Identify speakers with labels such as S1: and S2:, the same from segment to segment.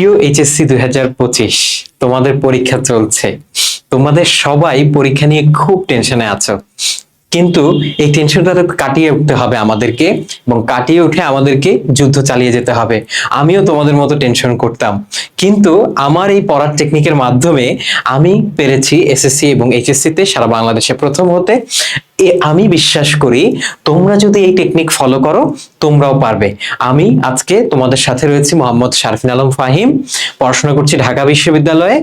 S1: প্রিয় এইচএসসি দুই হাজার পঁচিশ, তোমাদের পরীক্ষা চলছে। তোমাদের সবাই পরীক্ষা নিয়ে খুব টেনশনে আছো। কিন্তু এই টেনশনটা কাটিয়ে উঠতে হবে আমাদেরকে এবং কাটিয়ে উঠে আমাদেরকে যুদ্ধ চালিয়ে যেতে হবে। আমিও তোমাদের মতো টেনশন করতাম। কিন্তু আমার এই পড়ার টেকনিকের মাধ্যমে আমি পেরেছি এসএসসি এবং এইচএসসি তে সারা বাংলাদেশে প্রথম হতে। এ আমি বিশ্বাস করি তোমরা যদি এই টেকনিক ফলো করো, তোমরাও পারবে। আমি আজকে তোমাদের সাথে রয়েছি মোহাম্মদ শারফিন আলম ফাহিম, পড়াশোনা করছি ঢাকা বিশ্ববিদ্যালয়ে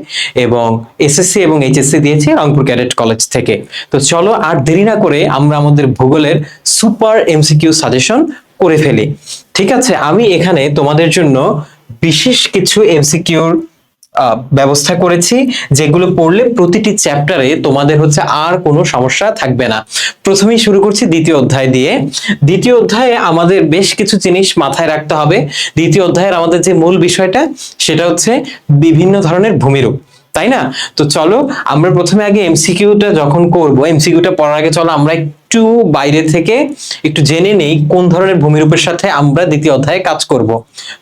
S1: এবং এসএসসি এবং এইচএসসি দিয়েছি রংপুর ক্যাডেট কলেজ থেকে। তো চলো আর দেরি না করে আমরা আমাদের ভূগোলের সুপার এমসিকিউ সাজেশন করে ফেলি। ঠিক আছে, আমি এখানে তোমাদের জন্য বিশেষ কিছু এমসিকিউর ব্যবস্থা করেছি যেগুলো পড়লে প্রতিটি চ্যাপ্টারে তোমাদের হচ্ছে আর কোনো সমস্যা থাকবে না। প্রথমেই শুরু করছি দ্বিতীয় অধ্যায় দিয়ে। দ্বিতীয় অধ্যায়ে আমাদের বেশ কিছু জিনিস মাথায় রাখতে হবে। দ্বিতীয় অধ্যায়ের আমাদের যে মূল বিষয়টা, সেটা হচ্ছে বিভিন্ন ধরনের ভূমিরূপ। তাই না? তো চলো, আমরা প্রথমে আগে এমসিকিউটা যখন করব এমসিকিউটা পড়ার আগে চলো আমরা একটু বাইরে থেকে একটু জেনে নেই কোন ধরনের ভূমিরূপের সাথে আমরা দ্বিতীয় অধ্যায়ে কাজ করব।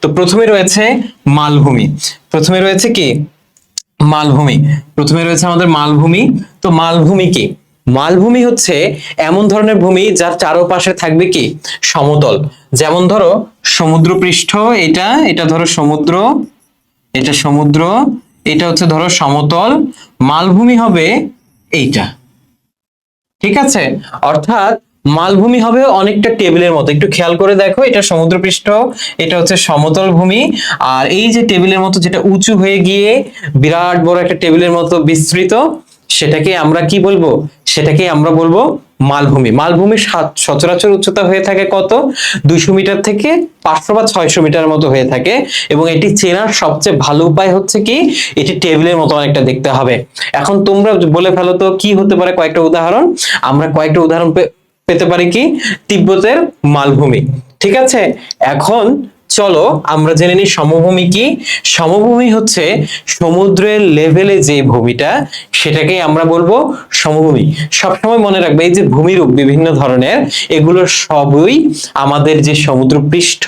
S1: তো প্রথমে রয়েছে মালভূমি। প্রথমে রয়েছে কি? মালভূমি। প্রথমে রয়েছে আমাদের মালভূমি। তো মালভূমি কি? মালভূমি হচ্ছে এমন ধরনের ভূমি যার চারপাশে থাকবে কি? সমতল। যেমন ধরো, সমুদ্রপৃষ্ঠ, এটা এটা ধরো সমুদ্র, এটা সমুদ্র এটা হচ্ছে ধরো সমতল, মালভূমি হবে এইটা। ঠিক আছে? অর্থাৎ মালভূমি হবে অনেকটা টেবিলের মতো। একটু খেয়াল করে দেখো, এটা সমুদ্রপৃষ্ঠ, এটা হচ্ছে সমতল ভূমি। আর এই যে টেবিলের মতো, যেটা উঁচু হয়ে গিয়ে বিরাট বড় একটা টেবিলের মতো বিস্তৃত, সেটাকে আমরা কি বলব? সেটাকে আমরা বলব মালভূমি। মালভূমির সচরাচর উচ্চতা হয়ে থাকে কত? দুইশো মিটার থেকে পাঁচশো বা ছয়শো মিটার মতো হয়ে থাকে এবং এটি চেনার সবচেয়ে ভালো উপায় হচ্ছে কি? এটি টেবিলের মতো অনেকটা দেখতে হবে। এখন তোমরা বলে ফেলো তো কি হতে পারে কয়েকটা উদাহরণ। আমরা কয়েকটা উদাহরণ পেতে পারি কি? তিব্বতের মালভূমি। ঠিক আছে? এখন চলো আমরা জেনে নিই সমভূমি কি। সমভূমি হচ্ছে সমুদ্রের লেভেলে যে ভূমিটা, সেটাকেই আমরা বলব সমভূমি। সবসময় মনে রাখবে, এই যে ভূমিরূপ বিভিন্ন ধরনের, এগুলো সবই আমাদের যে সমুদ্র পৃষ্ঠ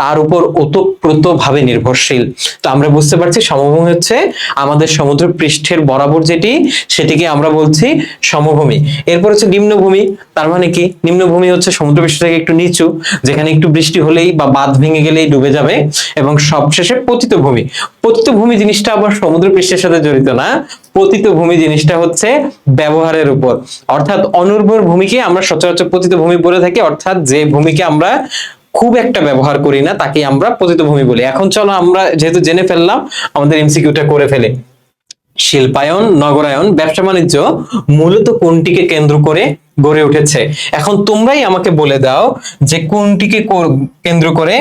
S1: তার উপর ওতপ্রোত ভাবে নির্ভরশীল। তো আমরা বুঝতে পারছি সমভূমি হচ্ছে আমাদের সমুদ্র পৃষ্ঠের বরাবর যেটি, সেটিকে আমরা বলছি সমভূমি। এরপর হচ্ছে নিম্নভূমি, তার মানে কি? নিম্নভূমি হচ্ছে সমুদ্রপৃষ্ঠ থেকে একটু নিচু, যেখানে একটু বৃষ্টি হলেই বা বাঁধ ভেঙে গেলেই ডুবে যাবে এবং সবশেষে পতিত ভূমি। পতিত ভূমি জিনিসটা আবার সমুদ্র পৃষ্ঠের সাথে জড়িত না। পতিত ভূমি জিনিসটা হচ্ছে ব্যবহারের উপর। অর্থাৎ অনুর্বর ভূমিকে আমরা সচরাচর পতিত ভূমি বলে থাকি, অর্থাৎ যে ভূমিকে আমরা খুব একটা ব্যবহার করি না তাকে আমরা পতিত ভূমি বলি। এখন চলো আমরা যেহেতু জেনে ফেললাম, আমাদের এমসিকিউটা করে ফেলে। শিল্পায়ন, নগরায়ন, ব্যবসা বাণিজ্য মূলত কোনটিকে কেন্দ্র করে গড়ে উঠেছে। এখন তোমরাই আমাকে বলে দাও যে কোনটিকে কেন্দ্র করে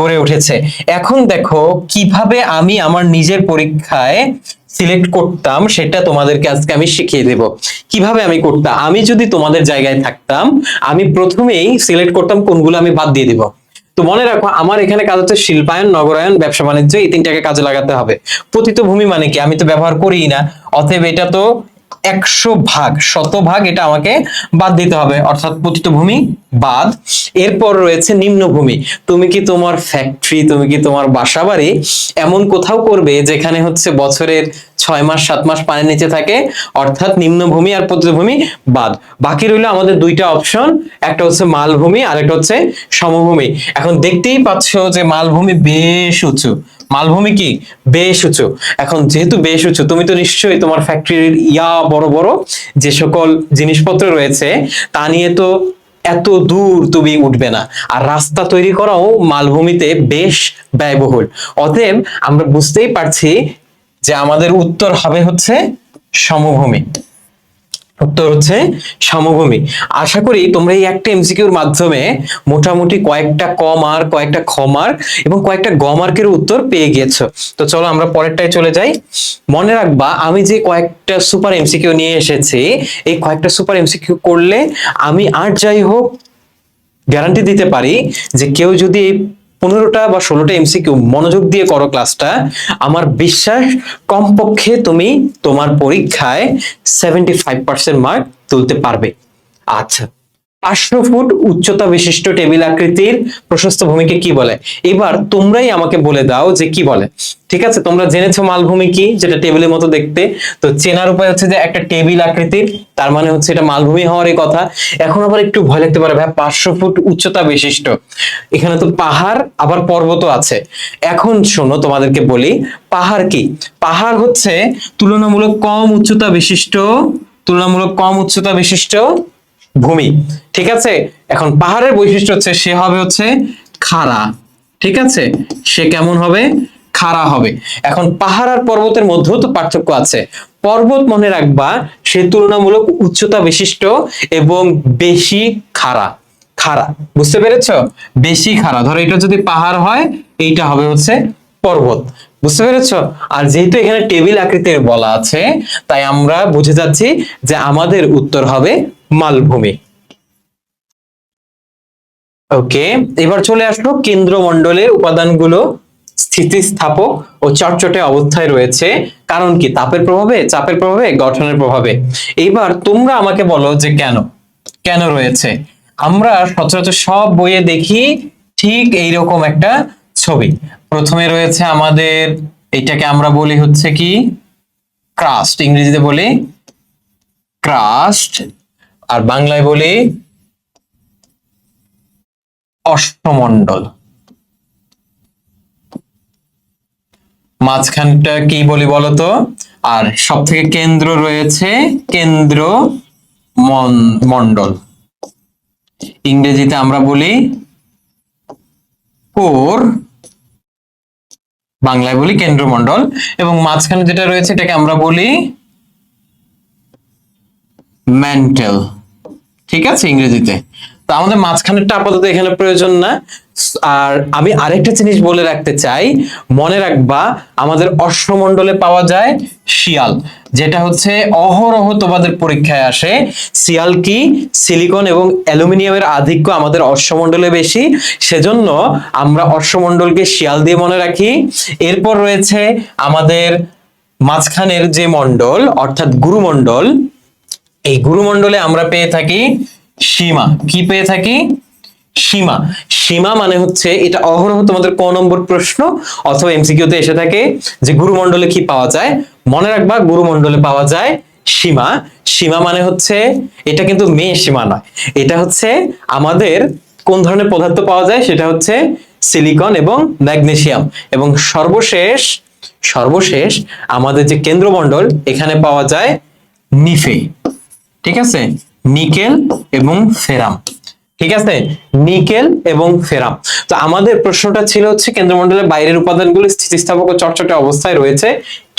S1: গড়ে উঠেছে। এখন দেখো কীভাবে আমি আমার নিজের পরীক্ষায় সিলেক্ট করতাম, সেটা তোমাদেরকে আজকে আমি শিখিয়ে দেব। কীভাবে আমি করতাম? আমি যদি তোমাদের জায়গায় থাকতাম, আমি প্রথমেই সিলেক্ট করতাম কোনগুলো আমি বাদ দিয়ে দিব। তো মনে রাখো, আমার এখানে কাজ হচ্ছে শিল্পায়ন, নগরায়ন, ব্যবসা বাণিজ্য, এই তিনটাকে কাজে লাগাতে হবে। পতিত ভূমি মানে কি? আমি তো ব্যবহার করিই না, অতএব এটা তো একশো ভাগ, শত ভাগ এটা আমাকে বাদ দিতে হবে, অর্থাৎ পতিত ভূমি বাদ। এরপর রয়েছে নিম্নভূমি তুমি কি তোমার ফ্যাক্টরি তুমি কি তোমার বাসা বাড়ি এমন কোথাও করবে যেখানে হচ্ছে বছরের ছয় মাস, সাত মাস পানির নিচে থাকে, অর্থাৎ নিম্নভূমি আর পতিত ভূমি বাদ। বাকি রইল আমাদের দুইটা অপশন একটা হচ্ছে মালভূমি আর একটা হচ্ছে সমভূমি। এখন দেখতেই পাচ্ছ যে মালভূমি বেশ উঁচু। মালভূমি কি? বেশ উঁচু। এখন যেহেতু বেশ উঁচু, তুমি তো নিশ্চয়ই তোমার ফ্যাক্টরির ইয়া বড় বড় যে সকল জিনিসপত্র রয়েছে, তা নিয়ে তো এত দূর তুমি উঠবে না। আর রাস্তা তৈরি করাও মালভূমিতে বেশ ব্যয়বহুল। অতএব আমরা বুঝতেই পারছি যে আমাদের উত্তর হবে হচ্ছে সমভূমি। উত্তর হচ্ছে সমভূমি। আশা করি তোমরা এই একটা এমসিকিউর মাধ্যমে মোটামুটি কয়েকটা ক মার্ক কয়েকটা খ মার্ক এবং কয়েকটা গ মার্কের উত্তর পেয়ে গিয়েছো। তো চলো আমরা পরেরটায় চলে যাই। মনে রাখবা, আমি যে কয়েকটা সুপার এমসিকিউ নিয়ে এসেছি, এই কয়েকটা সুপার এমসিকিউ করলে আমি আর যাই হোক গ্যারান্টি দিতে পারি যে কেউ যদি এই পনেরোটা বা ষোলোটা এমসিকিউ মনোযোগ দিয়ে করো ক্লাসটা আমার বিশ্বাস কমপক্ষে তুমি তোমার পরীক্ষায় সেভেন্টি ফাইভ পার্সেন্ট মার্ক তুলতে পারবে। আচ্ছা। পাঁচশো ফুট উচ্চতা বিশিষ্ট টেবিল আকৃতির প্রশস্ত ভূমিকে কি বলে? এবার তোমরাই আমাকে বলে দাও যে কি বলে। ঠিক আছে? তোমরা জেনেছো মালভূমি কি, যেটা টেবিলের মতো দেখতে। তো চেনার উপায় হচ্ছে যে একটা টেবিল আকৃতির, তার মানে হচ্ছে এটা মালভূমি হওয়ারই কথা। এখন আবার একটু ভয় লাগতে পারে, ভাই, পাঁচশো ফুট উচ্চতা বিশিষ্ট। এখানে তো পাহাড়, আবার পর্বতও আছে। এখন শোনো, তোমাদেরকে বলি, পাহাড় কি? পাহাড় হচ্ছে তুলনামূলক কম উচ্চতা বিশিষ্ট, তুলনামূলক কম উচ্চতা বিশিষ্ট ভূমি। ঠিক আছে? এখন পাহাড়ের বৈশিষ্ট্য হচ্ছে সে হবে হচ্ছে খাড়া। ঠিক আছে? সে কেমন হবে? খাড়া হবে। এখন পাহাড় আর পর্বতের মধ্যেও তো পার্থক্য আছে। পর্বত মনে রাখবা, সে তুলনামূলক উচ্চতা বিশিষ্ট এবং বেশি খাড়া। খাড়া। বুঝতে পেরেছ? বেশি খাড়া। ধরো এটা যদি পাহাড় হয়, এইটা হবে হচ্ছে পর্বত। বুঝতে পেরেছ? আর যেহেতু এখানে টেবিল আকৃতির বলা আছে, তাই আমরা বুঝে যাচ্ছি যে আমাদের উত্তর হবে মালভূমি। ওকে, এবার চলে আসলো কেন্দ্রমণ্ডলের উপাদানগুলো স্থিতিস্থাপক ও চটচটে অবস্থায় রয়েছে। কারণ কি? তাপের প্রভাবে, চাপের প্রভাবে, গঠনের প্রভাবে। এইবার তোমরা আমাকে বলো যে কেন? কেন রয়েছে? আমরা সচরাচর সব বইয়ে দেখি ঠিক এইরকম একটা ছবি। প্রথমে রয়েছে আমাদের এটাকে আমরা বলি হচ্ছে কি? ক্রাস্ট ইংরেজিতে বলি ক্রাস্ট আর বাংলায় বলি অষ্টমণ্ডল মাঝখানটা কি বলি বলতো? আর সব থেকে কেন্দ্র রয়েছে কেন্দ্র মন- মণ্ডল। ইংরেজিতে আমরা বলি কোর বাংলায় বলি কেন্দ্রমণ্ডল এবং মাঝখানে যেটা রয়েছে এটাকে আমরা বলি মেন্টাল ঠিক আছে, ইংরেজিতে। তো আমাদের মাঝখানেরটা আপাতত এখানে প্রয়োজন না। আর আমি আরেকটা জিনিস বলে রাখতে চাই, মনে রাখবা আমাদের অশ্বমণ্ডলে পাওয়া যায় শিয়াল, যেটা হচ্ছে অহরহ তোমাদের পরীক্ষায় আসে। শিয়াল কি? সিলিকন এবং অ্যালুমিনিয়ামের আধিক্য আমাদের অশ্বমণ্ডলে বেশি। সেজন্য আমরা অশ্বমণ্ডলকে শিয়াল দিয়ে মনে রাখি। এরপর রয়েছে আমাদের মাঝখানের যে মণ্ডল, অর্থাৎ গুরুমণ্ডল, এই গুরুমণ্ডলে আমরা পেয়ে থাকি সীমা। কি পেয়ে থাকি? সীমা। সীমা মানে হচ্ছে এটা অহরহ তোমাদের ক নম্বর প্রশ্ন, অথবা এমসিকিউতে এসে থাকে যে গুরুমণ্ডলে কি পাওয়া যায়? মনে রাখবা, গুরুমণ্ডলে পাওয়া যায় সীমা। সীমা মানে হচ্ছে, এটা কিন্তু মেয়ে সীমা নয়। এটা হচ্ছে আমাদের কোন ধরনের পদার্থ পাওয়া যায়? সেটা হচ্ছে সিলিকন এবং ম্যাগনেসিয়াম। এবং সর্বশেষ সর্বশেষ আমাদের যে কেন্দ্রমণ্ডল, এখানে পাওয়া যায় নিফে। ঠিক আছে? নিকেল এবং ফেরাম। ঠিক আছে? নিকেল এবং ফেরাম তো আমাদের প্রশ্নটা ছিল হচ্ছে কেন্দ্রমণ্ডলের বাইরের উপাদানগুলো স্থিতিস্থাপক ও চটচটে অবস্থায় রয়েছে।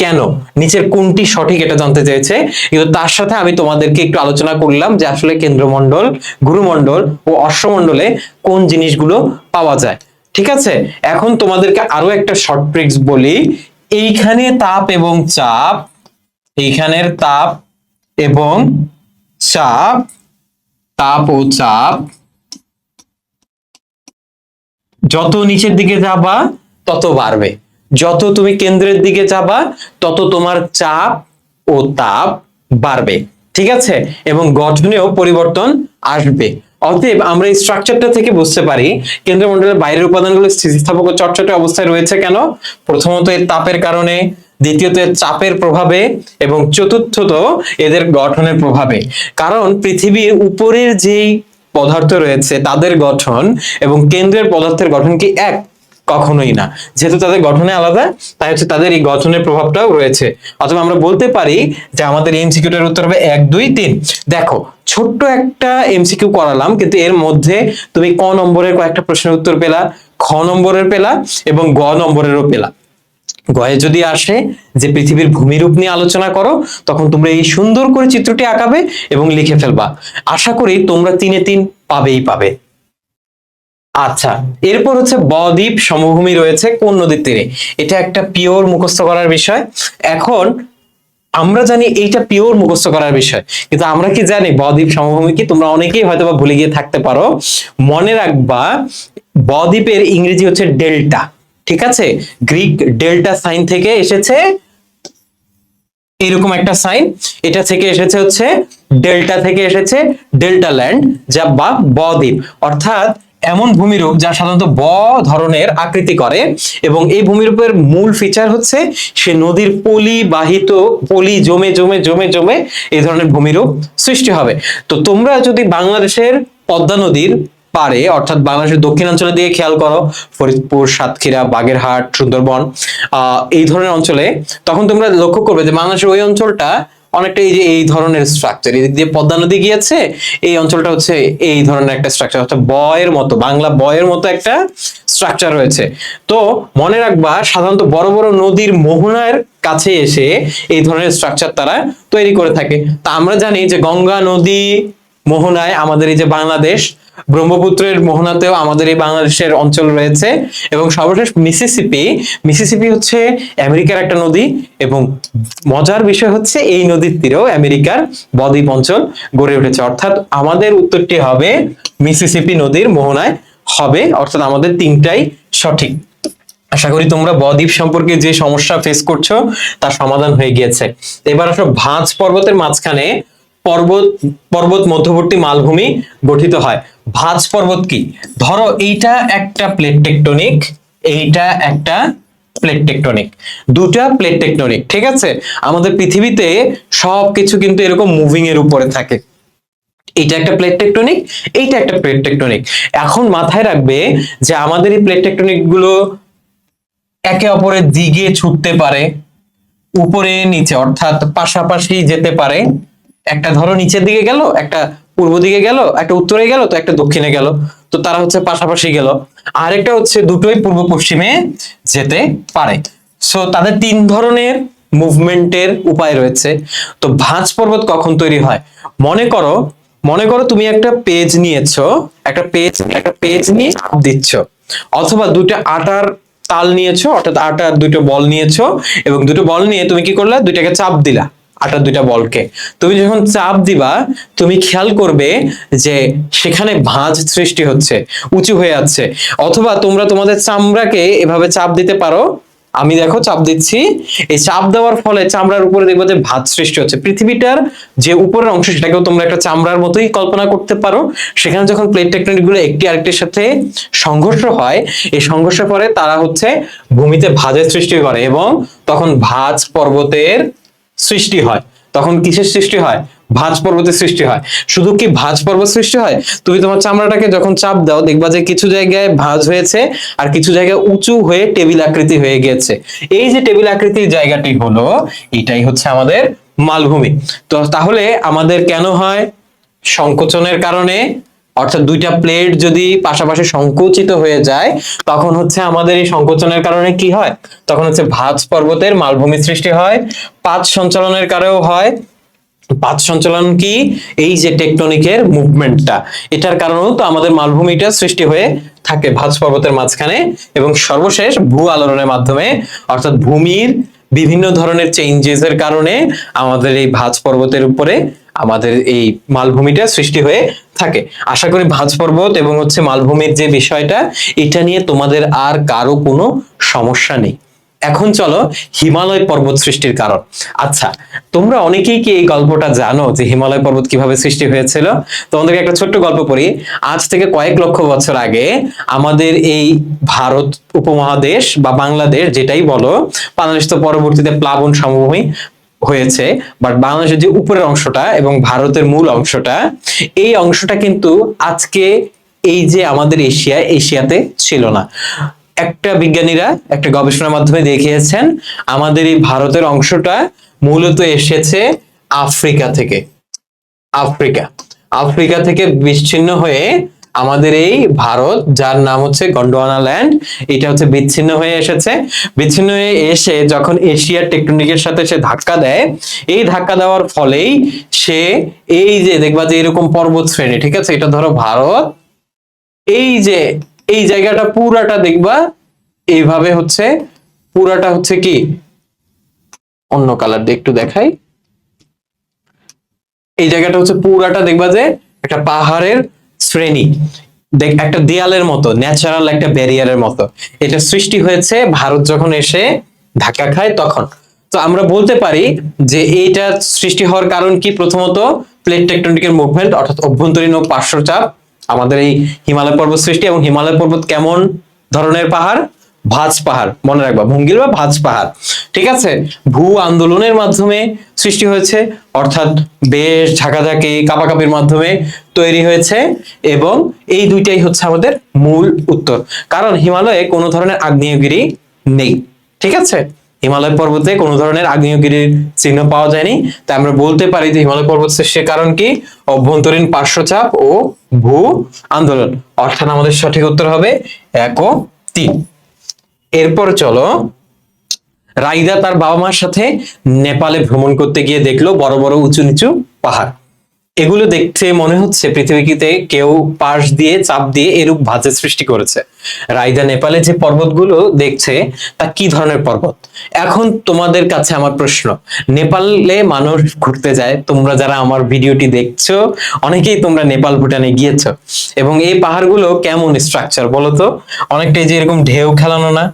S1: কেন? নিচের কোনটি সঠিক এটা জানতে চেয়েছে। কিন্তু তার সাথে আমি তোমাদেরকে একটু আলোচনা করলাম যে আসলে কেন্দ্রমণ্ডল, গুরুমণ্ডল ও অশ্বমণ্ডলে কোন জিনিসগুলো পাওয়া যায়। ঠিক আছে? এখন তোমাদেরকে আরও একটা শর্ট ট্রিক্স বলি। এইখানে তাপ এবং চাপ, এইখানের তাপ এবং চাপ, তাপ ও চাপ যত নিচের দিকে যাবা, তত বাড়বে। যত তুমি কেন্দ্রের দিকে যাবা, তত তোমার চাপ ও তাপ বাড়বে। ঠিক আছে? এবং গঠনেও পরিবর্তন আসবে। অতএব আমরা এই স্ট্রাকচারটা থেকে বুঝতে পারি, কেন্দ্রমণ্ডলের বাইরের উপাদানগুলো স্থিতিস্থাপক চটচটে অবস্থায় রয়েছে কেন? প্রথমত এর তাপের কারণে, দ্বিতীয়ত এর চাপের প্রভাবে, এবং চতুর্থত এদের গঠনের প্রভাবে। কারণ পৃথিবীর উপরের যেই পদার্থ রয়েছে তাদের গঠন এবং কেন্দ্রের পদার্থের গঠন কি এক? কখনোই না। যেহেতু তাদের গঠনে আলাদা, তাই হচ্ছে তাদের এই গঠনের প্রভাবটাও রয়েছে। অথবা আমরা বলতে পারি যে আমাদের এমসিকিউটার উত্তর হবে এক, দুই, তিন। দেখো, ছোট্ট একটা এমসিকিউ করালাম, কিন্তু এর মধ্যে তুমি ক নম্বরের কয়েকটা প্রশ্নের উত্তর পেলা, খ নম্বরের পেলা এবং গ নম্বরেরও পেলা। গয়ে যদি আসে যে পৃথিবীর ভূমিরূপ নিয়ে আলোচনা করো, তখন তোমরা এই সুন্দর করে চিত্রটি আঁকাবে এবং লিখে ফেলবা। আশা করি তোমরা তিনে তিন পাবেই পাবে। আচ্ছা এরপর হচ্ছে বদ্বীপ সমভূমি রয়েছে কোন নদীর তীরে? এটা একটা পিওর মুখস্থ করার বিষয়। এখন আমরা জানি এইটা পিওর মুখস্থ করার বিষয়, কিন্তু আমরা কি জানি বদ্বীপ সমভূমি কি? তোমরা অনেকেই হয়তো বা ভুলে গিয়ে থাকতে পারো। মনে রাখবা, বদ্বীপের ইংরেজি হচ্ছে ডেল্টা। ঠিক আছে? গ্রিক ডেল্টা সাইন থেকে এসেছে এরকম একটা সাইন এটা থেকে এসেছে হচ্ছে ডেল্টা থেকে এসেছে ডেল্টা ল্যান্ড যা বা বদ্বীপ। অর্থাৎ এমন ভূমিরূপ যা সাধারণত ব ধরনের আকৃতি করে এবং এই ভূমিরূপের মূল ফিচার হচ্ছে সে নদীর পলি বাহিত, পলি জমে জমে জমে জমে এই ধরনের ভূমিরূপ সৃষ্টি হবে। তো তোমরা যদি বাংলাদেশের পদ্মা নদীর পারে, অর্থাৎ বাংলাদেশের দক্ষিণাঞ্চলের দিকে খেয়াল করো, ফরিদপুর, সাতক্ষীরা, বাগেরহাট, সুন্দরবন এই ধরনের অঞ্চলে, তখন তোমরা লক্ষ্য করবে যে বাংলাদেশের ওই অঞ্চলটা অনেকটা এই যে এই ধরনের স্ট্রাকচার এদিক দিয়ে পদ্মা নদী গিয়েছে, এই অঞ্চলটা হচ্ছে এই ধরনের একটা স্ট্রাকচার অর্থাৎ বয়ের মতো, বাংলা বয়ের মতো একটা স্ট্রাকচার রয়েছে। তো মনে রাখবা, সাধারণত বড় বড় নদীর মোহনার কাছে এসে এই ধরনের স্ট্রাকচার তারা তৈরি করে থাকে। তা আমরা জানি যে গঙ্গা নদী মোহনায় আমাদের এই যে বাংলাদেশ ব্রহ্মপুত্রের মোহনাতেও আমাদের এই বাংলাদেশের অঞ্চল রয়েছে এবং সর্বশেষ মিসিসিপি মিসিসিপি হচ্ছে আমেরিকার একটা নদী এবং মজার বিষয় হচ্ছে এই নদীর তীরেও আমেরিকার বদ্বীপ অঞ্চল গড়ে উঠেছে। অর্থাৎ আমাদের উত্তরটি হবে মিসিসিপি নদীর মোহনায় হবে, অর্থাৎ আমাদের তিনটাই সঠিক। আশা করি তোমরা বদ্বীপ সম্পর্কে যে সমস্যা ফেস করছ, তার সমাধান হয়ে গিয়েছে। এবার আসো ভাঁজ পর্বতের মাঝখানে পর্বত পর্বত মধ্যবর্তী মালভূমি গঠিত হয়। ভাঁজ পর্বত কি? ধরো এইটা একটা প্লেট টেকটনিক এইটা একটা প্লেট টেকটনিক দুটা প্লেট টেকটনিক ঠিক আছে? আমাদের পৃথিবীতে সবকিছু কিন্তু এরকম মুভিং এর উপরে থাকে। এইটা একটা প্লেট টেকটনিক এইটা একটা প্লেট টেকটনিক এখন মাথায় রাখবে যে আমাদের এই প্লেট টেকটনিকগুলো একে অপরের দিকে ছুটতে পারে, উপরে, নিচে, অর্থাৎ পাশাপাশি যেতে পারে। একটা ধরো নিচের দিকে গেল, একটা পূর্ব দিকে গেল, একটা উত্তরে গেল, তো একটা দক্ষিণে গেল। তো তারা হচ্ছে পাশাপাশি গেল। আরেকটা হচ্ছে দুটোই পূর্ব পশ্চিমে যেতে পারে। সো তাদের তিন ধরনের মুভমেন্টের উপায় রয়েছে। তো ভাঁজ পর্বত কখন তৈরি হয়? মনে করো মনে করো তুমি একটা পেজ নিয়েছো, একটা পেজ একটা পেজ নিয়ে চাপ দিচ্ছ। অথবা দুটো আটার তাল নিয়েছো, অর্থাৎ আটার দুটো বল নিয়েছো, এবং দুটো বল নিয়ে তুমি কি করলে? দুইটাকে চাপ দিলা। আটার দুইটা বলকে। তুমি যখন চাপ দিবা, তুমি খেয়াল করবে যে সেখানে ভাঁজ সৃষ্টি হচ্ছে, উঁচু হয়ে যাচ্ছে। অথবা তোমরা তোমাদের চামড়াকে এভাবে চাপ দিতে পারো। আমি দেখো চাপ দিচ্ছি। এই চাপ দেওয়ার ফলে চামড়ার উপরে দেখব যে ভাঁজ সৃষ্টি হচ্ছে। পৃথিবীটার যে উপরের অংশ, সেটাকেও তোমরা একটা চামড়ার মতোই কল্পনা করতে পারো। সেখানে যখন প্লেট টেকটনিকগুলো একটি আরেকটির সাথে সংঘর্ষ হয়, এই সংঘর্ষের পরে তারা হচ্ছে ভূমিতে ভাঁজের সৃষ্টি করে এবং তখন ভাঁজ পর্বতের সৃষ্টি হয়। তখন কিসের সৃষ্টি হয়? ভাঁজ পর্বতের সৃষ্টি হয়। শুধু কি ভাঁজ পর্বত সৃষ্টি হয়? তুমি তোমার চামড়াটাকে যখন চাপ দাও, দেখবা যে কিছু জায়গায় ভাঁজ হয়েছে আর কিছু জায়গায় উঁচু হয়ে টেবিল আকৃতি হয়ে গেছে এই যে টেবিল আকৃতির জায়গাটি হলো, এটাই হচ্ছে আমাদের মালভূমি। তো তাহলে আমাদের কেন হয়? সংকোচনের কারণে অর্থাৎ দুইটা প্লেট যদি পাশাপাশি সংকুচিত হয়ে যায়, তখন হচ্ছে আমাদের এই সংকোচনের কারণে কি হয়? তখন হচ্ছে ভাঁজ পর্বতের মালভূমি সৃষ্টি হয় পাঁচ সঞ্চালনের কারণেও হয়। পাঁচ সঞ্চালন কি? এই যে টেকটনিকের মুভমেন্টটা এটার কারণেও তো আমাদের মালভূমিটা সৃষ্টি হয়ে থাকে ভাজ পর্বতের মাঝখানে এবং সর্বশেষ ভূ আলোড়নের মাধ্যমে। অর্থাৎ ভূমির বিভিন্ন ধরনের চেঞ্জেস এর কারণে আমাদের এই ভাঁজ পর্বতের উপরে আমাদের এই মালভূমিটা সৃষ্টি হয়ে থাকে। আশা করি ভাঁজ পর্বত এবং হচ্ছে মালভূমির যে বিষয়টা, এটা নিয়ে তোমাদের আর কারও কোনো সমস্যা নেই। এখন চলো হিমালয় পর্বত সৃষ্টির কারণ। আচ্ছা তোমরা অনেকেই কি এই গল্পটা জানো যে হিমালয় পর্বত কীভাবে সৃষ্টি হয়েছিল? তোমাদেরকে একটা ছোট্ট গল্প পড়ি। আজ থেকে কয়েক লক্ষ বছর আগে আমাদের এই ভারত উপমহাদেশ বা বাংলাদেশ, যেটাই বলো, বাংলাদেশ তো পরবর্তীতে প্লাবন সমভূমি হয়েছে বাট বাংলাদেশের যে উপরের অংশটা এবং ভারতের মূল অংশটা, এই অংশটা কিন্তু আজকে এই যে আমাদের এশিয়া, এশিয়াতে ছিল না। একটা বিজ্ঞানীরা একটা গবেষণার মাধ্যমে দেখিয়েছেন, আমাদের এই ভারতের অংশটা মূলত এসেছে আফ্রিকা থেকে। আফ্রিকা। আফ্রিকা থেকে বিচ্ছিন্ন হয়ে আমাদের এই ভারত, যার নাম হচ্ছে গন্ডোয়ানা ল্যান্ড এটা হচ্ছে বিচ্ছিন্ন হয়ে এসেছে। বিচ্ছিন্ন হয়ে এসে যখন এশিয়ার টেকটনিকের সাথে সে ধাক্কা দেয়, এই ধাক্কা দেওয়ার ফলেই সে এই যে, দেখবা যে এরকম পর্বত শ্রেণি, ঠিক আছে? এটা ধরো ভারত। এই যে, এই জায়গাটা পুরাটা দেখবা, এইভাবে হচ্ছে, পুরাটা হচ্ছে কি? অন্য কালার দিয়ে একটু দেখাই। এই জায়গাটা হচ্ছে পুরাটা, দেখবা যে একটা পাহাড়ের শ্রেণি। একটা দেয়ালের মতো ন্যাচারাল একটা ব্যারিয়ারের মতো। এটা সৃষ্টি হয়েছে ভারত যখন এসে ধাক্কা খায় তখন। তো আমরা বলতে পারি যে এইটা সৃষ্টি হওয়ার কারণ কি প্রথমত? প্লেট টেকটনিকের মুভমেন্ট অর্থাৎ অভ্যন্তরীণ ও পার্শ্বচাপ। আমাদের এই হিমালয় পর্বত সৃষ্টি এবং হিমালয় পর্বত কেমন ধরনের পাহাড়? ভাঁজ পাহাড়, মনে রাখবা ভঙ্গিল বা ভাজ পাহাড়। ঠিক আছে? ভূ আন্দোলনের মাধ্যমে সৃষ্টি হয়েছে, অর্থাৎ বেশ ঝাঁকাঝাঁকি, কাপাকাপির মাধ্যমে তৈরি হয়েছে এবং এই দুইটাই হচ্ছে আমাদের মূল উত্তর। কারণ হিমালয়ে কোনো ধরনের আগ্নেয়গিরি নেই। ঠিক আছে? হিমালয় পর্বতে কোনো ধরনের আগ্নেয়গিরির চিহ্ন পাওয়া যায়নি। তাই আমরা বলতে পারি যে হিমালয় পর্বত সৃষ্টির কারণ কি? অভ্যন্তরীণ পার্শ্বচাপ ও ভূ আন্দোলন। অর্থাৎ আমাদের সঠিক উত্তর হবে এক ও তিন। এরপর চলো, রাইদা তার বাবা মার সাথে নেপালে ভ্রমণ করতে গিয়ে দেখল বড় বড় উঁচু নিচু পাহাড়। এগুলো দেখতে মনে হচ্ছে পৃথিবীতে কেউ পাশ দিয়ে, চাপ দিয়ে এরূপ ভাঁজের সৃষ্টি করেছে। রাইদা নেপালে যে পর্বতগুলো দেখছে, তা কি ধরনের পর্বত? এখন তোমাদের কাছে আমার প্রশ্ন, নেপালে মানুষ ঘুরতে যায়? তোমরা যারা আমার ভিডিওটি দেখছ, অনেকেই তোমরা নেপাল, ভুটানে গিয়েছো। এবং এই পাহাড়গুলো কেমন স্ট্রাকচার বলো তো? অনেকটাই যে এরকম ঢেউ খেলানো না?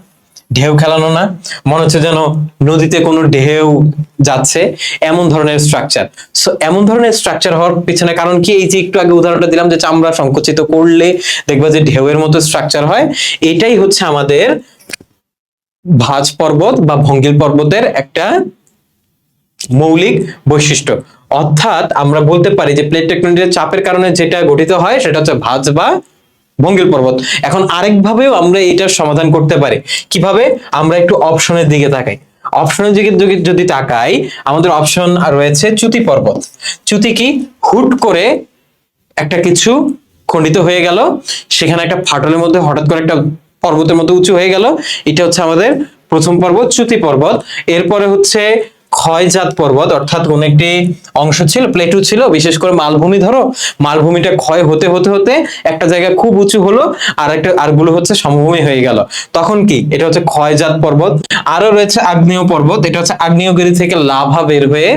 S1: ঢেউ খেলানো না, মনে হচ্ছে যেন নদীতে কোনো ঢেউ যাচ্ছে, এমন ধরনের স্ট্রাকচার সো এমন ধরনের স্ট্রাকচার হওয়ার পিছনে কারণ কি? এই যে একটু আগে উদাহরণটা দিলাম যে চামড়া সংকুচিত করলে দেখবা যে ঢেউয়ের মতো স্ট্রাকচার হয়। এটাই হচ্ছে আমাদের ভাজ পর্বত বা ভঙ্গিল পর্বতের একটা মৌলিক বৈশিষ্ট্য। অর্থাৎ আমরা বলতে পারি যে প্লেট টেকটনিকের চাপের কারণে যেটা গঠিত হয়, সেটা হচ্ছে ভাঁজ বা ভঙ্গিল পর্বত। এখন আরেকভাবেও আমরা এটার সমাধান করতে পারি। কীভাবে? আমরা একটু অপশনের দিকে তাকাই। অপশনের দিকে যদি তাকাই, আমাদের অপশন রয়েছে চ্যুতি পর্বত। চ্যুতি কি? হুট করে একটা কিছু খণ্ডিত হয়ে গেল। সেখানে একটা ফাটলের মধ্যে হঠাৎ করে একটা পর্বতের মতো উঁচু হয়ে গেল। এটা হচ্ছে আমাদের প্রথম পর্বত, চ্যুতি পর্বত। এরপরে হচ্ছে ক্ষয়জাত পর্বত, অর্থাৎ কোন একটি অংশ ছিল, প্লেটু ছিল, বিশেষ করে মালভূমি, ধরো, মালভূমিটা ক্ষয় হতে হতে হতে একটা জায়গা খুব উঁচু হলো আর একটা আরগুলো হচ্ছে সমভূমি হয়ে গেল। তখন কি? এটা হচ্ছে ক্ষয়জাত পর্বত। আরও রয়েছে আগ্নেয় পর্বত, এটা হচ্ছে আগ্নেয়গিরি থেকে লাভা বের হয়ে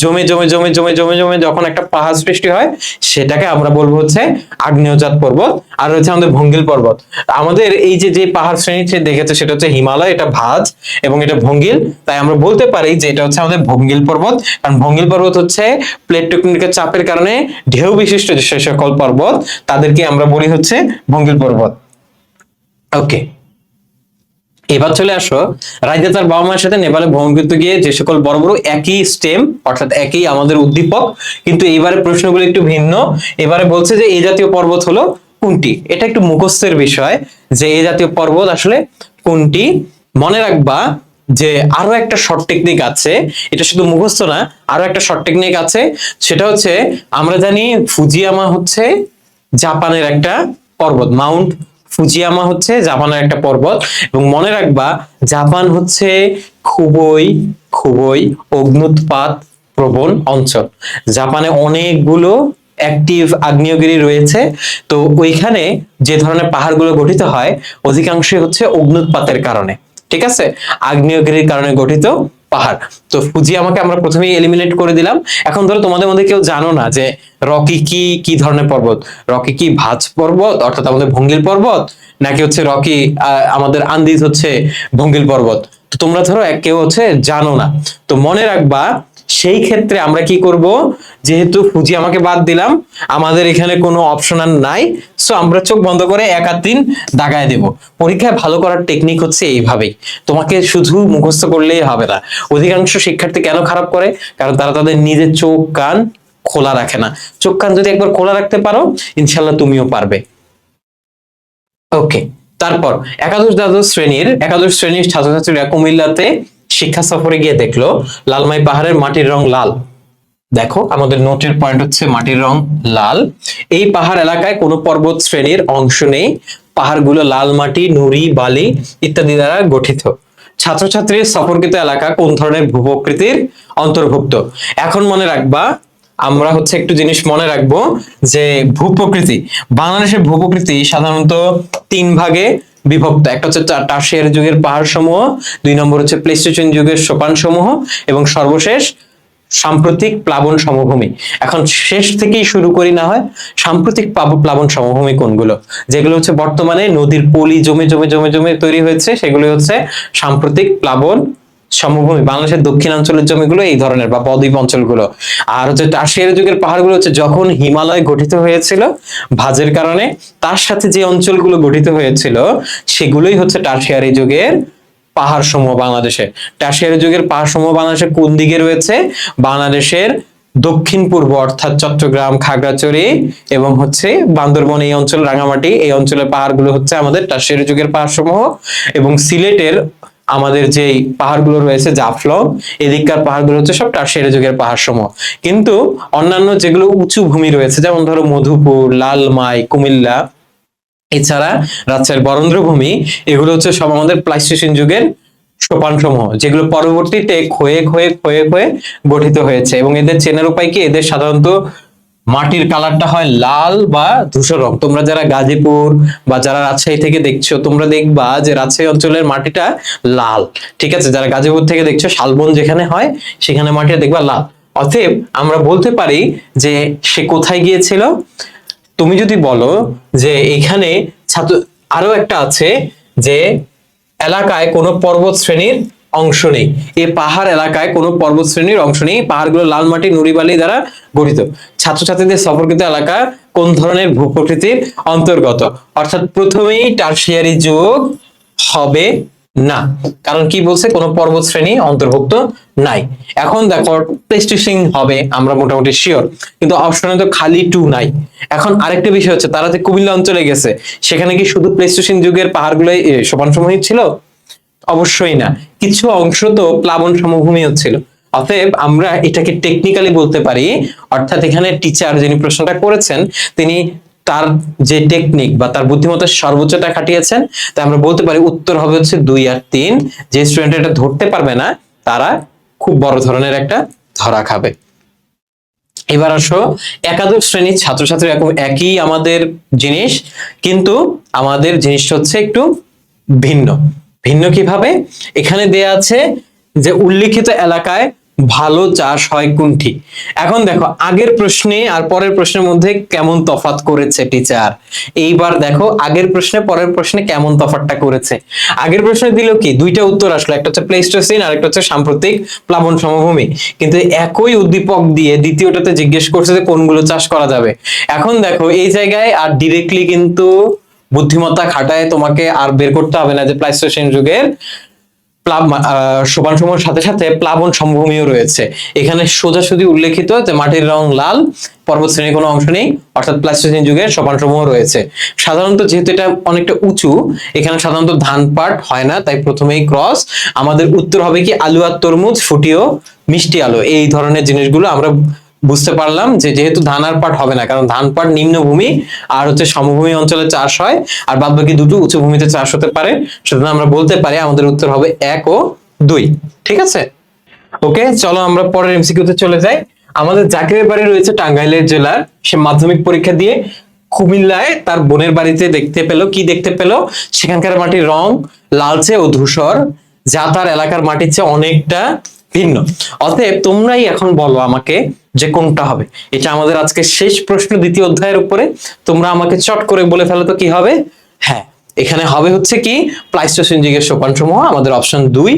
S1: জমে জমে জমে জমে জমে জমে যখন একটা পাহাড় সৃষ্টি হয়, সেটাকে আমরা বলব হচ্ছে আগ্নেয়জাত পর্বত। আর রয়েছে আমাদের ভঙ্গিল পর্বত। আমাদের এই যে যে পাহাড় শ্রেণি দেখেছে, সেটা হচ্ছে হিমালয়, এটা ভাঁজ এবং এটা ভঙ্গিল। তাই আমরা বলতে পারি যে এটা হচ্ছে আমাদের ভঙ্গিল পর্বত। কারণ ভঙ্গিল পর্বত হচ্ছে প্লেট টেকটনিকের চাপের কারণে ঢেউ বিশিষ্ট যে সকল পর্বত, তাদেরকে আমরা বলি হচ্ছে ভঙ্গিল পর্বত। ওকে এবার চলে আসো। রাইজা তার বাবা মায়ের সাথে নেপালে ভ্রমণ করতে গিয়ে যে সকল বড় বড় একই স্টেম, অর্থাৎ একই আমাদের উদ্দীপক, কিন্তু এইবারে প্রশ্নগুলো একটু ভিন্ন। এবারে বলছে যে এই জাতীয় পর্বত হলো কোনটি? এটা একটু মুখস্থের বিষয় যে এই জাতীয় পর্বত আসলে কোনটি? মনে রাখবা যে আরও একটা শর্ট টেকনিক আছে, এটা শুধু মুখস্থ না, আরও একটা শর্ট টেকনিক আছে, সেটা হচ্ছে আমরা জানি ফুজিয়ামা হচ্ছে জাপানের একটা পর্বত। মাউন্ট ফুজিয়ামা হচ্ছে জাপানের একটা পর্বত। এবং মনে রাখবা, জাপান হচ্ছে খুবই খুবই অগ্নুৎপাত প্রবণ অঞ্চল। জাপানে অনেকগুলো অ্যাক্টিভ আগ্নেয়গিরি রয়েছে। তো ওইখানে যে ধরনের পাহাড়গুলো গঠিত হয়, অধিকাংশই হচ্ছে অগ্নুৎপাতের কারণে। ঠিক আছে? আগ্নেয়গিরির কারণে গঠিত পাহাড়। তো ফুজি, আমাকে আমরা প্রথমেই এলিমিনেট করে দিলাম। এখন ধরো তোমাদের মধ্যে কেউ জানো না যে রকি কি কি ধরনের পর্বত? রকি কি ভাজ পর্বত, অর্থাৎ আমাদের ভঙ্গিল পর্বত? নাকি হচ্ছে রকি আমাদের আন্দিজ হচ্ছে ভঙ্গিল পর্বত? তো তোমরা ধরো কেউ হচ্ছে জানো না। তো মনে রাখবা সেই ক্ষেত্রে আমরা কি করব? যেহেতু ফুজি আমাকে বাদ দিলাম, আমাদের এখানে কোনো অপশন আর নাই সো আমরা চোখ বন্ধ করে এক আর তিন দাগায় দেব। পরীক্ষায় ভালো করার টেকনিক হচ্ছে এইভাবেই। তোমাকে শুধু মুখস্থ করলেই হবে না। অধিকাংশ শিক্ষার্থী কেন খারাপ করে? কারণ তারা তাদের নিজের চোখ কান খোলা রাখে না। চোখ কান যদি একবার খোলা রাখতে পারো ইনশাল্লাহ তুমিও পারবে। ওকে তারপর একাদশ দ্বাদশ শ্রেণির, একাদশ শ্রেণির ছাত্রছাত্রীরা কুমিল্লাতে শিক্ষা সফরে গিয়ে দেখল, লালমাই পাহাড়ের মাটির রং লাল। দেখো, আমাদের নোটের পয়েন্ট হচ্ছে মাটির রং লাল। এই পাহাড় এলাকায় কোনো পর্বত শ্রেণির অংশ নেই। পাহাড়গুলো লাল মাটি, নুড়ি, বালি ইত্যাদি দ্বারা গঠিত। ছাত্রছাত্রীর সফরকৃত এলাকা কোন ধরনের ভূপ্রকৃতির অন্তর্ভুক্ত? এখন মনে রাখবা, আমরা হচ্ছে একটু জিনিস মনে রাখব যে ভূপ্রকৃতি, বাংলাদেশের ভূপ্রকৃতি সাধারণত তিন ভাগে বিভক্ত। একটা হচ্ছে টাশিয়ার যুগের পাহাড় সমূহ দুই নম্বর হচ্ছে প্লেস্টেশন যুগের সোপান সমূহ এবং সর্বশেষ সাম্প্রতিক প্লাবন সমভূমি। এখন শেষ থেকেই শুরু করি না হয়, সাম্প্রতিক প্লাবন সমভূমি কোনগুলো? যেগুলো হচ্ছে বর্তমানে নদীর পলি জমে জমে জমে জমে তৈরি হয়েছে সেগুলো হচ্ছে সাম্প্রতিক প্লাবন সমভূমি, বাংলাদেশের দক্ষিণাঞ্চলের জমিগুলো এই ধরনের বা বদ্বীপ অঞ্চলগুলো। আর হচ্ছে টার্সিয়ারি যুগের পাহাড়গুলো হচ্ছে যখন হিমালয় গঠিত হয়েছিল ভাজের কারণে, তার সাথে যে অঞ্চলগুলো গঠিত হয়েছিল, সেগুলোই হচ্ছে টার্সিয়ারি যুগের পাহাড় সমূহ বাংলাদেশে টার্সিয়ারি যুগের পাহাড় সমূহ বাংলাদেশের কোন দিকে রয়েছে? বাংলাদেশের দক্ষিণ পূর্ব অর্থাৎ চট্টগ্রাম, খাগড়াছড়ি এবং হচ্ছে বান্দরবন এই অঞ্চল, রাঙামাটি, এই অঞ্চলের পাহাড়গুলো হচ্ছে আমাদের টার্সিয়ারি যুগের পাহাড় সমূহ এবং সিলেটের আমাদের যেই পাহাড়গুলো রয়েছে, জাফলং, এদিককার পাহাড়গুলো হচ্ছে সব টার্সিয়ারি যুগের পাহাড় সমূহ কিন্তু অন্যান্য যেগুলো উঁচু ভূমি রয়েছে, যেমন ধরো মধুপুর, লালমাই, কুমিল্লা, এছাড়া রাজশাহীর বরেন্দ্রভূমি, এগুলো হচ্ছে সব আমাদের প্লাইস্টেশন যুগের সোপান সমূহ যেগুলো পরবর্তীতে ক্ষয়ে ক্ষয়ে ক্ষয়ে ক্ষয়ে গঠিত হয়েছে। এবং এদের চেনার উপায় কি? এদের সাধারণত মাটির কালারটা হয় লাল বা ধূসর রং। তোমরা যারা গাজীপুর বা যারা রাজশাহী থেকে দেখছ, তোমরা দেখবা যে রাজশাহী অঞ্চলের মাটিটা লাল। ঠিক আছে? যারা গাজীপুর থেকে দেখছ, শালবন যেখানে হয়, সেখানে মাটিটা দেখবা লাল। অতএব আমরা বলতে পারি যে সে কোথায় গিয়েছিল? তুমি যদি বলো যে এখানে ছাত্র আরও একটা আছে যে এলাকায় কোনো পর্বত শ্রেণির অংশ নেই। এ পাহাড় এলাকায় কোনো পর্বত শ্রেণির অংশ নেই। পাহাড়গুলো লাল মাটি নুড়িবালি দ্বারা গঠিত। ছাত্রছাত্রীদের সফরকৃত এলাকা কোন ধরনের ভূপ্রকৃতির অন্তর্গত? অর্থাৎ প্রথমেই টার্সিয়ারি যুগ হবে না। কারণ কি বলছে? কোনো পর্বত শ্রেণি অন্তর্ভুক্ত নাই। এখন দেখো প্লেস্টেশন হবে আমরা মোটামুটি শিওর কিন্তু অপশনে তো খালি টু নাই। এখন আরেকটা বিষয় হচ্ছে তারা যে কুমিল্লা অঞ্চলে গেছে সেখানে কি শুধু প্লেস্টেশন যুগের পাহাড়গুলোই এ, সোপান সমূহই ছিল? অবশ্যই না। কিছু অংশ তো প্লাবন সমভূমি হচ্ছিল। অতএব আমরা এটাকে টেকনিক্যালি বলতে পারি, অর্থাৎ এখানে টিচার যিনি প্রশ্নটা করেছেন, তিনি তার যে টেকনিক বা তার বুদ্ধিমত্তার সর্বোচ্চটা খাটিয়েছেন তাই আমরা বলতে পারি উত্তর হবে হচ্ছে দুই আর তিন। যে স্টুডেন্ট এটা ধরতে পারবে না, তারা খুব বড় ধরনের একটা ধরা খাবে। এবার আসো, একাদশ শ্রেণির ছাত্রছাত্রী এরকম একই আমাদের জিনিস, কিন্তু আমাদের জিনিসটা হচ্ছে একটু ভিন্ন। ভিন্ন কীভাবে? এখানে দেয়া আছে যে উল্লিখিত এলাকায় ভালো চাষ হয় কোনটি? এখন দেখো, আগের প্রশ্নে আর পরের প্রশ্নের মধ্যে কেমন তফাত করেছে টিচার এইবার দেখো, আগের প্রশ্নে, পরের প্রশ্নে কেমন তফাৎটা করেছে? আগের প্রশ্নে দিল কি? দুইটা উত্তর আসলো, একটা হচ্ছে প্লেস্টোসিন আর একটা হচ্ছে সাম্প্রতিক প্লাবন সমভূমি। কিন্তু একই উদ্দীপক দিয়ে দ্বিতীয়টাতে জিজ্ঞেস করছে যে কোনগুলো চাষ করা যাবে? এখন দেখো, এই জায়গায় আর ডিরেক্টলি কিন্তু বুদ্ধিমত্তা খাটায় তোমাকে আর বের করতে হবে না যে প্লাইস্টোসিন যুগের সোপান সমূহের সাথে সাথে প্লাবন সমভূমিও রয়েছে। এখানে সোজাসুজি উল্লেখিত যে মাটির রং লাল, পর্বত শ্রেণির কোনো অংশ নেই, অর্থাৎ প্লাস্টোসিন যুগের সোপান সমূহ রয়েছে। সাধারণত যেহেতু এটা অনেকটা উঁচু, এখানে সাধারণত ধান পাট হয় না, তাই প্রথমেই ক্রস আমাদের উত্তর হবে কি আলু আর তরমুজ, ফুটিও, মিষ্টি আলু। এই ধরনের জিনিসগুলো আমরা বুঝতে পারলাম যে যেহেতু ধান আর পাট হবে না, কারণ ধান, পাট নিম্নভূমি আর হচ্ছে সমভূমি অঞ্চলে চাষ হয়, আর বাদ বাকি দুটো উঁচু ভূমিতে চাষ হতে পারে। সুতরাং আমরা বলতে পারি আমাদের উত্তর হবে এক ও দুই। ঠিক আছে? ওকে, চলো আমরা পরের এমসিকিউতে চলে যাই। আমাদের জাকিরের বাড়ি রয়েছে টাঙ্গাইলের জেলার সে মাধ্যমিক পরীক্ষা দিয়ে কুমিল্লায় তার বোনের বাড়িতে দেখতে পেল। কি দেখতে পেল? সেখানকার মাটির রং লালচে ও ধূসর, যা তার এলাকার মাটির চেয়ে অনেকটা ভিন্ন। অতএব তোমরাই এখন বলো আমাকে যে কোনটা হবে? এটা আমাদের আজকে শেষ প্রশ্ন দ্বিতীয় অধ্যায়ের উপরে। তোমরা আমাকে চট করে বলে ফেলো তো কি হবে? হ্যাঁ এখানে হবে হচ্ছে কি? প্লাইস্টোসিন যুগের সোপান সমূহ আমাদের অপশন দুই।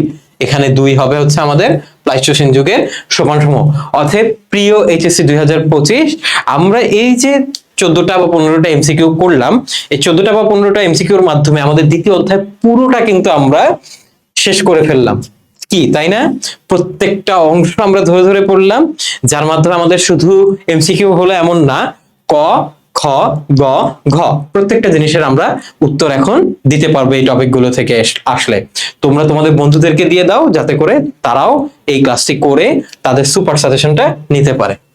S1: এখানে দুই হবে হচ্ছে আমাদের প্লাইস্টোসিন যুগের সোপান সমূহ অতএব প্রিয় এইচএসসি দুই হাজার পঁচিশ, আমরা এই যে চোদ্দটা বা পনেরোটা এমসিকিউ করলাম, এই চোদ্দটা বা পনেরোটা এমসিকিউর মাধ্যমে আমাদের দ্বিতীয় অধ্যায় পুরোটা কিন্তু আমরা শেষ করে ফেললাম। কি, তাই না? প্রত্যেকটা অংশ আমরা ধরে ধরে পড়লাম, যার মাধ্যমে আমাদের শুধু এমসিকিউ হলো এমন না, ক, খ, গ, ঘ, প্রত্যেকটা জিনিসের আমরা উত্তর এখন দিতে পারব এই টপিকগুলো থেকে আসলে। তোমরা তোমাদের বন্ধুদেরকে দিয়ে দাও যাতে করে তারাও এই ক্লাসটি করে তাদের সুপার সাজেশনটা নিতে পারে।